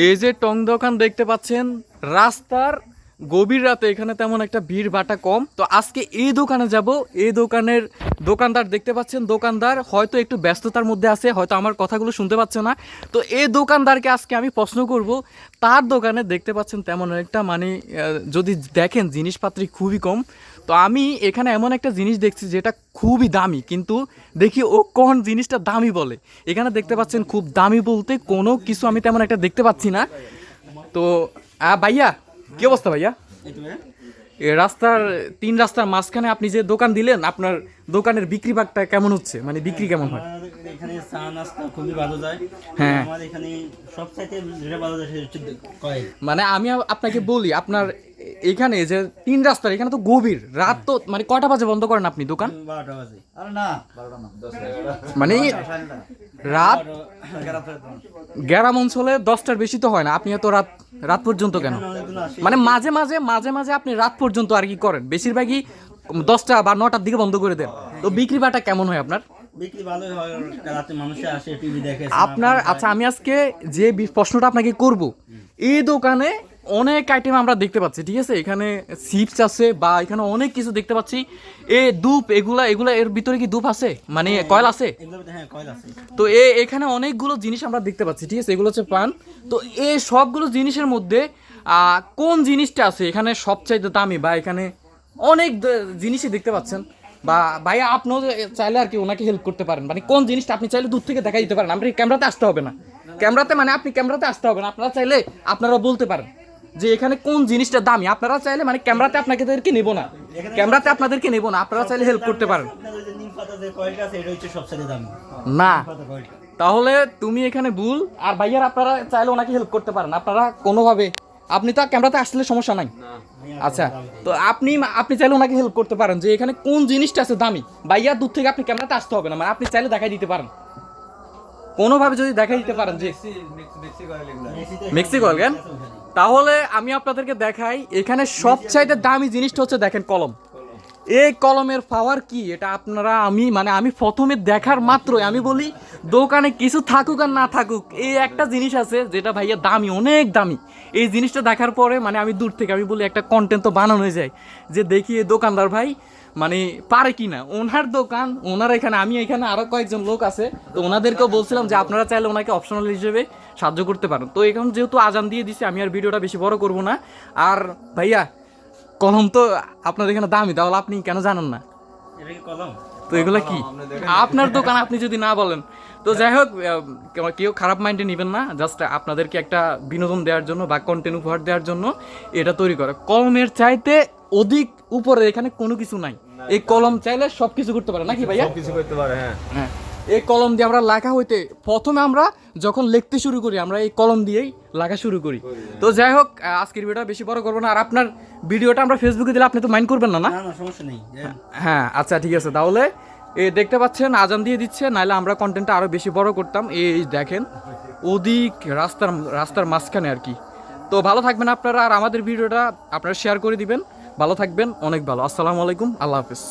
এই যে টং দোকান দেখতে পাচ্ছেন রাস্তার গভীর রাতে এখানে তেমন একটা ভিড় বাটা কম। তো আজকে এই দোকানে যাব। এই দোকানের দোকানদার দেখতে পাচ্ছেন, দোকানদার হয়তো একটু ব্যস্ততার মধ্যে আছে, হয়তো আমার কথাগুলো শুনতে পাচ্ছে না। তো এই দোকানদারকে আজকে আমি প্রশ্ন করব, তার দোকানে দেখতে পাচ্ছেন তেমন একটা মানে যদি দেখেন জিনিসপাতি খুবই কম। তো আমি এখানে এমন একটা জিনিস দেখছি যেটা খুবই দামি, কিন্তু দেখি ও কোন জিনিসটা দামি বলে। এখানে দেখতে পাচ্ছেন খুব দামি বলতে কোনো কিছু আমি তেমন একটা দেখতে পাচ্ছি না। তো ভাইয়া কি অবস্থা ভাইয়া? রাস্তার তিন রাস্তার মাঝখানে আপনি যে দোকান দিলেন আপনার দোকানের বিক্রি ভাগটা কেমন হচ্ছে? মানে বিক্রি কেমন হয়? এখানে চা নাস্তা খুবই ভালো যায়। হ্যাঁ। আমার এখানে সব চাইতে যেটা ভালো যায় সেটা হচ্ছে কয়েল। মানে আমি আপনাকে বলি আপনার এখানে যে তিন রাস্তার এখানে তো গভীর। রাত তো মানে কটা বাজে বন্ধ করেন আপনি দোকান? বারোটা বাজে। আরে না। বারোটা না মানে রাত? গ্রাম অঞ্চলে দশটার বেশি তো হয় না। আপনি এত রাত রাত পর্যন্ত কেন? মানে মাঝে মাঝে মাঝে মাঝে আপনি রাত পর্যন্ত আর কি করেন? বেশিরভাগই দশটা বা নটার দিকে বন্ধ করে দেন। তো বিক্রি বাটা কেমন হয় আপনার? হয়। আপনার আচ্ছা আমি আজকে যে প্রশ্নটা আপনাকে করব এই দোকানে অনেক আইটেম আমরা দেখতে পাচ্ছি ঠিক আছে? এখানে চিপস আছে বা এখানে অনেক কিছু দেখতে পাচ্ছি। এ ধূপ এগুলা এগুলা এর ভিতরে কি ধূপ আছে? মানে কয়েল আছে? এগুলোতে হ্যাঁ কয়েল আছে। তো এ এখানে অনেকগুলো জিনিস আমরা দেখতে পাচ্ছি ঠিক আছে? এগুলো হচ্ছে পান। তো এই সবগুলো জিনিসের মধ্যে কোন জিনিসটা আছে? এখানে সবচাইতে দামি বা এখানে অনেক জিনিসই দেখতে পাচ্ছেন। বা ভাইয়া আপনিও চাইলে আর কি ওনাকে হেল্প করতে পারেন। মানে কোন জিনিসটা আপনি চাইলে দূর থেকে দেখা দিতে পারেন? আপনি ক্যামেরাতে আসতে হবে না? ক্যামেরাতে মানে আপনি ক্যামেরাতে আসতে হবে না। আপনারা চাইলে আপনারা বলতে পারেন। যে এখানে কোন জিনিসটা দামি? আপনারা চাইলে মানে ক্যামেরাতে আপনাদেরকে নেব না। ক্যামেরাতে আপনাদেরকে নেব না। আপনারা চাইলে হেল্প করতে পারেন। না। তাহলে তুমি এখানে ভুল। আর ভাইয়ার আপনারা চাইলে ওনাকে হেল্প করতে পারেন। আপনারা কোনোভাবে আপনি তো ক্যামেরাতে আসলে সমস্যা নাই। আচ্ছা। তো আপনি আপনি চাইলে ওনাকে হেল্প করতে পারেন যে এখানে কোন জিনিসটা আছে দামি। ভাইয়ার দূর থেকে আপনি ক্যামেরাতে আসতে হবে না। মানে আপনি চাইলে দেখাই দিতে পারেন। কোনোভাবে যদি দেখাই দিতে পারেন যে মেক্সিকো কেন? তাহলে আমি আপনাদেরকে দেখাই এখানে সবচাইতে দামি জিনিসটা হচ্ছে দেখেন কলম। এই কলমের পাওয়ার কি? এটা আপনারা আমি মানে আমি প্রথমে দেখার মাত্রই আমি বলি, দোকানে কিছু থাকুক আর না থাকুক, এই একটা জিনিস আছে যেটা ভাইয়া দামি, অনেক দামি। এই জিনিসটা দেখার পরে মানে আমি দূর থেকে আমি বলি একটা কন্টেন্ট তো বানানো হয়ে যায়, যে দেখি এই দোকানদার ভাই মানে পারে কি না ওনার দোকান, ওনার এখানে, আমি এখানে আরও কয়েকজন লোক আছে, তো ওনাদেরকেও বলছিলাম যে আপনারা চাইলে ওনাকে অপশনাল হিসেবে সাহায্য করতে পারেন। তো এখন যেহেতু আজান দিয়ে দিছি, আমি আর ভিডিওটা বেশি বড় করব না। আর ভাইয়া কলম তো আপনাদের এখানে দামি তাহলে আপনি কেন জানেন না? তো এগুলো কি? আপনার দোকান আপনি যদি না বলেন। তো যাই হোক কেউ খারাপ মাইন্ডে নেবেন না জাস্ট আপনাদেরকে একটা বিনোদন দেওয়ার জন্য বা কন্টেন্ট উপহার দেওয়ার জন্য এটা তৈরি করে। কলমের চাইতে অধিক উপরে এখানে কোনো কিছু নাই। এই কলম চাইলে সব কিছু করতে পারে নাকি ভাইয়া? কিছু করতে পারে হ্যাঁ। হ্যাঁ। এই কলম দিয়ে আমরা লেখা হইতে প্রথমে আমরা যখন লিখতে শুরু করি আমরা এই কলম দিয়েই লেখা শুরু করি। তো যাই হোক আজকের ভিডিওটা বেশি বড় করব না। আর আপনার ভিডিওটা আমরা ফেসবুকে দিলে আপনি তো মাইন্ড করবেন না না? সমস্যা নেই। হ্যাঁ আচ্ছা ঠিক আছে। তাহলে এ দেখতে পাচ্ছেন আজান দিয়ে দিচ্ছে নাহলে আমরা কন্টেন্টটা আরও বেশি বড় করতাম। এই দেখেন ওদিক রাস্তার রাস্তার মাঝখানে আর কি। তো ভালো থাকবেন আপনারা আর আমাদের ভিডিওটা আপনারা শেয়ার করে দিবেন। ভালো থাকবেন অনেক ভালো। আসসালামু আলাইকুম আল্লাহ হাফিজ।